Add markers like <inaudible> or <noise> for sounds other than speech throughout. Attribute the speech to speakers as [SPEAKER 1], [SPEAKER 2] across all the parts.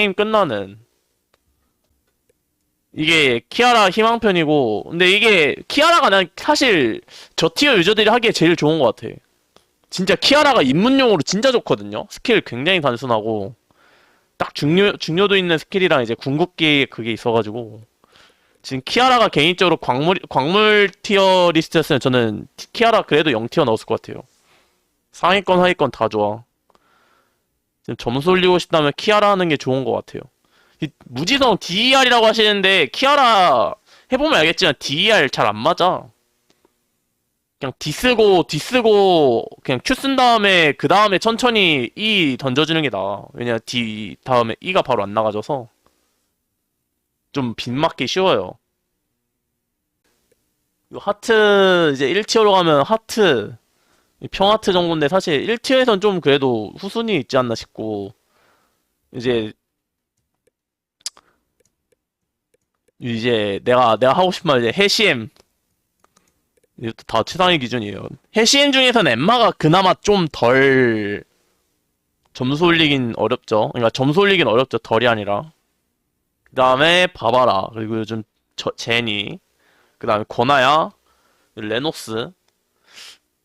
[SPEAKER 1] 게임 끝나는. 이게 키아라 희망편이고 근데 이게 키아라가 난 사실 저 티어 유저들이 하기에 제일 좋은 것 같아. 진짜 키아라가 입문용으로 진짜 좋거든요? 스킬 굉장히 단순하고. 딱 중요 중요도 있는 스킬이랑 이제 궁극기 그게 있어가지고. 지금 키아라가 개인적으로 광물 광물 티어 리스트였으면 저는 티- 키아라 그래도 0티어 넣었을 것 같아요. 상위권 하위권 다 좋아 점수 올리고 싶다면 키아라 하는 게 좋은 것 같아요. 이 무지성 DER이라고 하시는데 키아라 해보면 알겠지만 DER 잘 안 맞아. 그냥 D 쓰고 D 쓰고 그냥 Q 쓴 다음에 그 다음에 천천히 E 던져주는 게 나아. 왜냐 D 다음에 E가 바로 안 나가져서 좀 빗맞기 쉬워요. 이 하트 이제 1티어로 가면 하트 이 평하트 정도인데 사실 1티어에선 좀 그래도 후순위 있지 않나 싶고 이제 이제 내가 내가 하고 싶은 말 이제 해시엠 이것도 다 최상위 기준이에요. 해시엠 중에서는 엠마가 그나마 좀 덜 점수 올리긴 어렵죠. 그러니까 점수 올리긴 어렵죠. 덜이 아니라. 그 다음에 바바라 그리고 요즘 저, 제니 그 다음에 고나야 레노스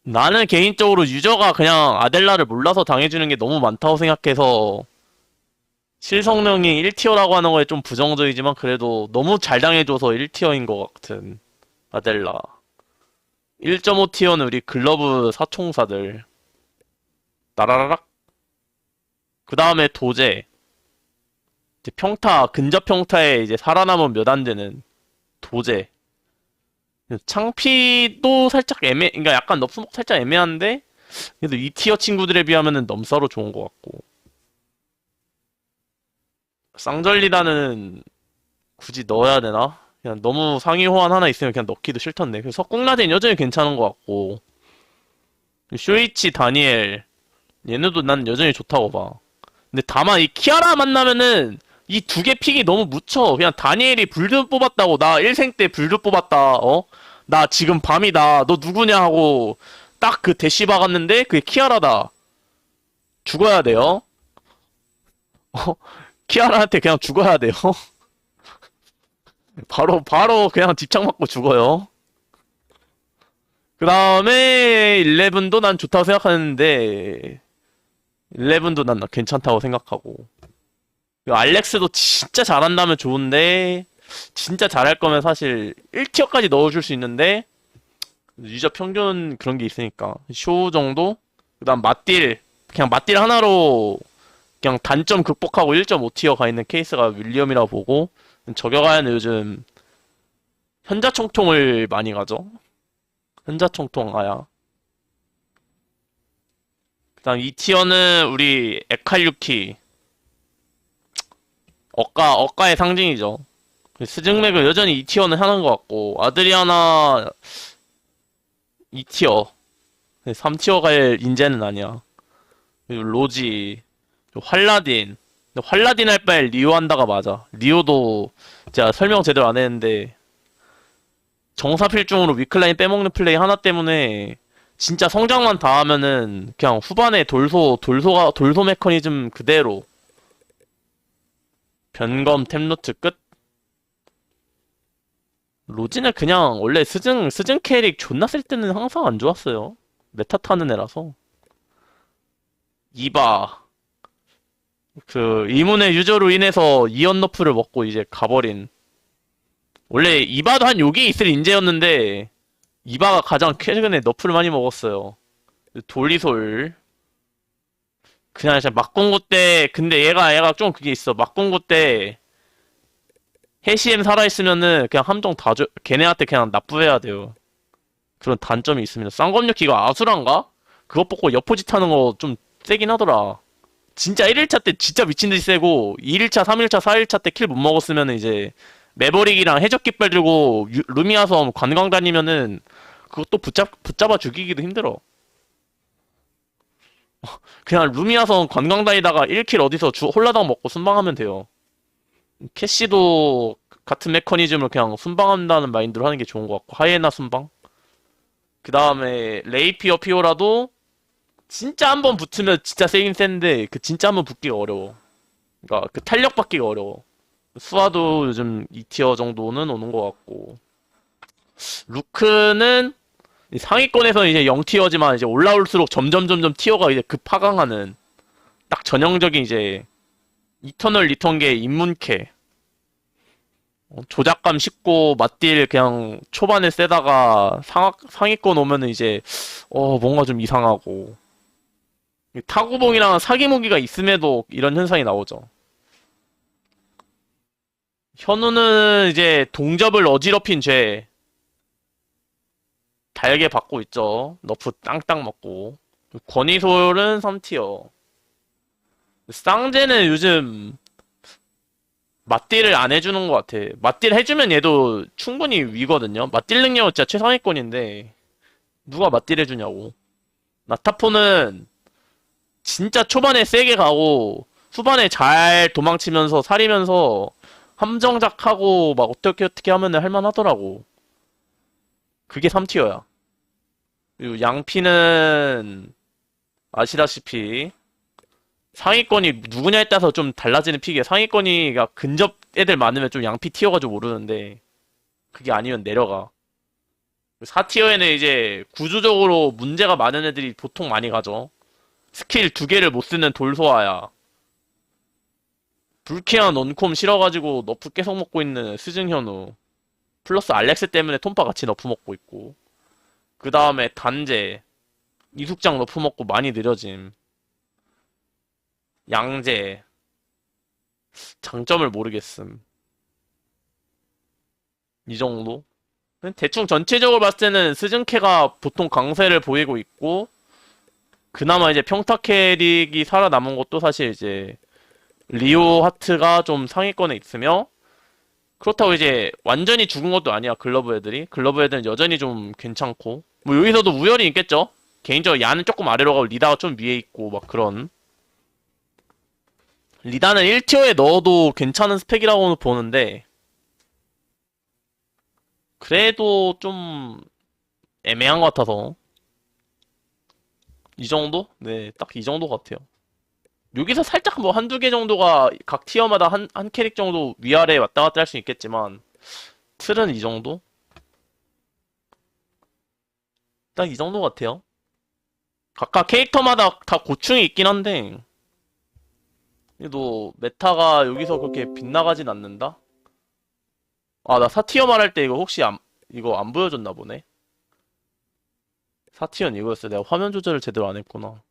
[SPEAKER 1] 나는 개인적으로 유저가 그냥 아델라를 몰라서 당해주는 게 너무 많다고 생각해서 실성능이 1티어라고 하는 거에 좀 부정적이지만 그래도 너무 잘 당해줘서 1티어인 것 같은 아델라. 1.5티어는 우리 글러브 사총사들. 나라라락. 그 다음에 도제. 이제 평타 근접 평타에 이제 살아남은 몇 안 되는 도제 창피도 살짝 애매, 그러니까 약간 넙수목 살짝 애매한데, 그래도 이 티어 친구들에 비하면은 넘사로 좋은 것 같고. 쌍절리다는 굳이 넣어야 되나? 그냥 너무 상위 호환 하나 있으면 그냥 넣기도 싫던데. 그래서 석궁라덴 여전히 괜찮은 것 같고. 쇼이치, 다니엘, 얘네도 난 여전히 좋다고 봐. 근데 다만 이 키아라 만나면은 이 두 개 픽이 너무 묻혀. 그냥 다니엘이 불드 뽑았다고. 나 1생 때 불드 뽑았다. 어? 나 지금 밤이다. 너 누구냐 하고 딱 그 대시 박았는데 그게 키아라다. 죽어야 돼요. 어? <laughs> 키아라한테 그냥 죽어야 돼요. <laughs> 바로 바로 그냥 집착 맞고 죽어요. 그 다음에 11도 난 좋다고 생각하는데 11도 난 괜찮다고 생각하고 알렉스도 진짜 잘한다면 좋은데 진짜 잘할 거면 사실 1티어까지 넣어줄 수 있는데 유저 평균 그런 게 있으니까. 쇼 정도? 그 다음 맞딜. 그냥 맞딜 하나로 그냥 단점 극복하고 1.5티어 가 있는 케이스가 윌리엄이라 보고 저격하는 요즘 현자 총통을 많이 가죠? 현자 총통 아야. 그 다음 2티어는 우리 에칼유키 억가, 억가의 상징이죠. 스승맥은 여전히 2티어는 하는 것 같고, 아드리아나 2티어. 3티어 갈 인재는 아니야. 로지, 활라딘. 활라딘 할 바에 리오 한다가 맞아. 리오도 제가 설명 제대로 안 했는데, 정사필중으로 위클라인 빼먹는 플레이 하나 때문에, 진짜 성장만 다 하면은, 그냥 후반에 돌소, 돌소가, 돌소 메커니즘 그대로, 변검 템노트 끝. 로지는 그냥 원래 스승 스승 캐릭 존나 쓸 때는 항상 안 좋았어요. 메타 타는 애라서. 이바 그 이문의 유저로 인해서 이언 너프를 먹고 이제 가버린. 원래 이바도 한 요게 있을 인재였는데 이바가 가장 최근에 너프를 많이 먹었어요. 돌리솔 그냥 진짜 막공고 때 근데 얘가 얘가 좀 그게 있어. 막공고 때 해시엠 살아있으면은 그냥 함정 다 줘, 걔네한테 그냥 납부해야 돼요. 그런 단점이 있습니다. 쌍검력기가 아수란가? 그거 뽑고 여포짓 하는 거 좀 세긴 하더라. 진짜 1일차 때 진짜 미친듯이 세고 2일차 3일차 4일차 때 킬 못 먹었으면은 이제 매버릭이랑 해적 깃발 들고 유- 루미아 섬 관광 다니면은 그것도 붙잡, 붙잡아 죽이기도 힘들어 그냥 루미아선 관광 다니다가 1킬 어디서 주, 홀라당 먹고 순방하면 돼요. 캐시도 같은 메커니즘을 그냥 순방한다는 마인드로 하는 게 좋은 것 같고, 하이에나 순방. 그 다음에 레이피어 피오라도 진짜 한 번 붙으면 진짜 세긴 센데, 그 진짜 한 번 붙기가 어려워. 그러니까 그 탄력 받기가 어려워. 수아도 요즘 2티어 정도는 오는 것 같고. 루크는 이 상위권에서 이제 0티어지만 이제 올라올수록 점점 점점 티어가 이제 급하강하는 딱 전형적인 이제 이터널 리턴계 입문캐. 어, 조작감 쉽고 맞딜 그냥 초반에 세다가 상, 상위권 오면은 이제 어 뭔가 좀 이상하고 이 타구봉이랑 사기 무기가 있음에도 이런 현상이 나오죠. 현우는 이제 동접을 어지럽힌 죄 달게 받고 있죠. 너프 땅땅 먹고 권희솔은 3티어 쌍재는 요즘 맞딜을 안 해주는 것 같아. 맞딜 해주면 얘도 충분히 위거든요. 맞딜 능력은 진짜 최상위권인데 누가 맞딜 해주냐고. 나타포는 진짜 초반에 세게 가고 후반에 잘 도망치면서 살이면서 함정작하고 막 어떻게 어떻게 하면은 할만하더라고. 그게 3티어야. 그리고 양피는 아시다시피 상위권이 누구냐에 따라서 좀 달라지는 픽이에요. 상위권이가 근접 애들 많으면 좀 양피 티어가 좀 오르는데 그게 아니면 내려가. 4티어에는 이제 구조적으로 문제가 많은 애들이 보통 많이 가죠. 스킬 두 개를 못 쓰는 돌소아야. 불쾌한 원콤 싫어가지고 너프 계속 먹고 있는 스승현우. 플러스 알렉스 때문에 톰파 같이 너프 먹고 있고. 그 다음에 단제. 이숙장 너프 먹고 많이 느려짐. 양재. 장점을 모르겠음. 이 정도? 대충 전체적으로 봤을 때는 스즈케가 보통 강세를 보이고 있고, 그나마 이제 평타 캐릭이 살아남은 것도 사실 이제, 리오 하트가 좀 상위권에 있으며, 그렇다고 이제 완전히 죽은 것도 아니야, 글러브 애들이. 글러브 애들은 여전히 좀 괜찮고. 뭐 여기서도 우열이 있겠죠? 개인적으로 야는 조금 아래로 가고 리다가 좀 위에 있고, 막 그런. 리다는 1티어에 넣어도 괜찮은 스펙이라고 보는데, 그래도 좀 애매한 것 같아서. 이 정도? 네, 딱 이 정도 같아요. 여기서 살짝 뭐 한두 개 정도가 각 티어마다 한, 한 캐릭 정도 위아래 왔다 갔다 할 수 있겠지만, 틀은 이 정도? 딱 이 정도 같아요. 각각 캐릭터마다 다 고충이 있긴 한데, 그래도 메타가 여기서 그렇게 빗나가진 않는다? 아, 나 4티어 말할 때 이거 혹시 안, 이거 안 보여줬나 보네? 4티어는 이거였어. 내가 화면 조절을 제대로 안 했구나.